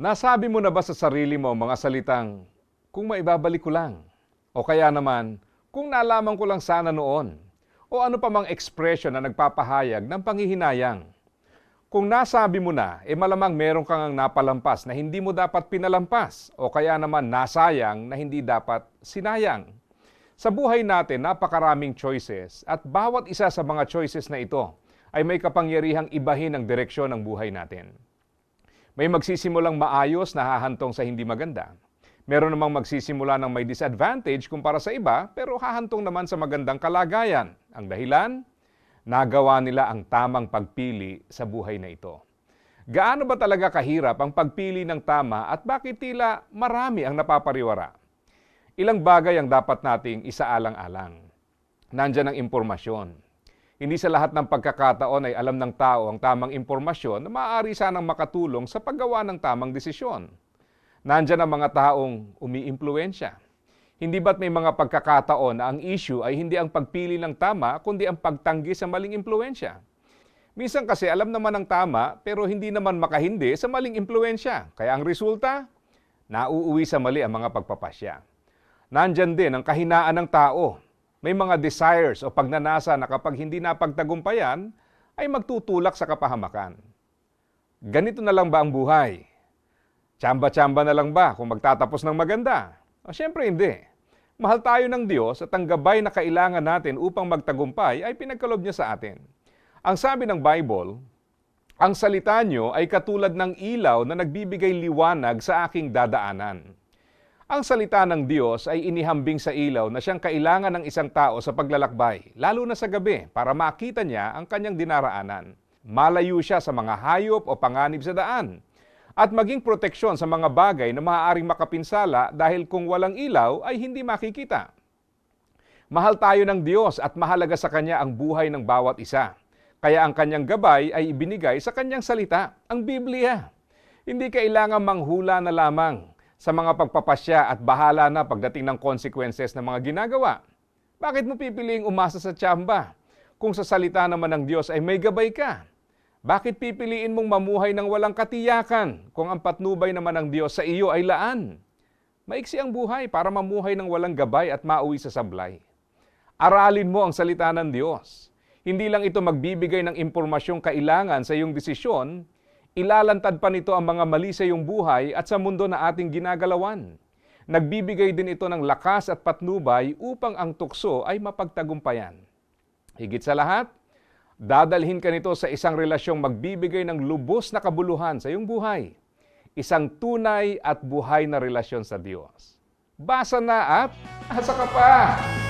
Nasabi mo na ba sa sarili mo mga salitang, kung maibabalik ko lang? O kaya naman, kung nalaman ko lang sana noon? O ano pa mang expression na nagpapahayag ng panghihinayang? Kung nasabi mo na, e malamang meron kang napalampas na hindi mo dapat pinalampas o kaya naman nasayang na hindi dapat sinayang. Sa buhay natin, napakaraming choices at bawat isa sa mga choices na ito ay may kapangyarihang ibahin ang direksyon ng buhay natin. May magsisimulang maayos na hahantong sa hindi maganda. Meron namang magsisimula ng may disadvantage kumpara sa iba pero hahantong naman sa magandang kalagayan. Ang dahilan, nagawa nila ang tamang pagpili sa buhay na ito. Gaano ba talaga kahirap ang pagpili ng tama at bakit tila marami ang napapariwara? Ilang bagay ang dapat nating isaalang-alang. Nandyan ang impormasyon. Hindi sa lahat ng pagkakataon ay alam ng tao ang tamang impormasyon na maaari sanang makatulong sa paggawa ng tamang desisyon. Nandyan ang mga taong umiimpluensya. Hindi ba't may mga pagkakataon na ang issue ay hindi ang pagpili ng tama, kundi ang pagtanggi sa maling impluensya? Minsan kasi alam naman ang tama, pero hindi naman makahindi sa maling impluensya. Kaya ang resulta, nauuwi sa mali ang mga pagpapasya. Nandyan din ang kahinaan ng tao. May mga desires o pagnanasa na kapag hindi napagtagumpayan, ay magtutulak sa kapahamakan. Ganito na lang ba ang buhay? Tsamba-tsamba na lang ba kung magtatapos ng maganda? O syempre hindi. Mahal tayo ng Diyos at ang gabay na kailangan natin upang magtagumpay ay pinagkalob niya sa atin. Ang sabi ng Bible, ang salita niyo ay katulad ng ilaw na nagbibigay liwanag sa aking dadaanan. Ang salita ng Diyos ay inihambing sa ilaw na siyang kailangan ng isang tao sa paglalakbay, lalo na sa gabi, para makita niya ang kanyang dinaraanan. Malayo siya sa mga hayop o panganib sa daan. At maging proteksyon sa mga bagay na maaaring makapinsala dahil kung walang ilaw ay hindi makikita. Mahal tayo ng Diyos at mahalaga sa Kanya ang buhay ng bawat isa. Kaya ang kanyang gabay ay ibinigay sa kanyang salita, ang Biblia. Hindi kailangan manghula na lamang sa mga pagpapasya at bahala na pagdating ng consequences ng mga ginagawa. Bakit mo pipiliing umasa sa tsamba? Kung sa salita naman ng Diyos ay may gabay ka. Bakit pipiliin mong mamuhay ng walang katiyakan kung ang patnubay naman ng Diyos sa iyo ay laan? Maiksi ang buhay para mamuhay ng walang gabay at mauwi sa sablay. Aralin mo ang salita ng Diyos. Hindi lang ito magbibigay ng impormasyong kailangan sa iyong desisyon, ilalantad pa nito ang mga mali sa iyong buhay at sa mundo na ating ginagalawan. Nagbibigay din ito ng lakas at patnubay upang ang tukso ay mapagtagumpayan. Higit sa lahat, dadalhin ka nito sa isang relasyong magbibigay ng lubos na kabuluhan sa iyong buhay. Isang tunay at buhay na relasyon sa Diyos. Basa na at asa ka pa!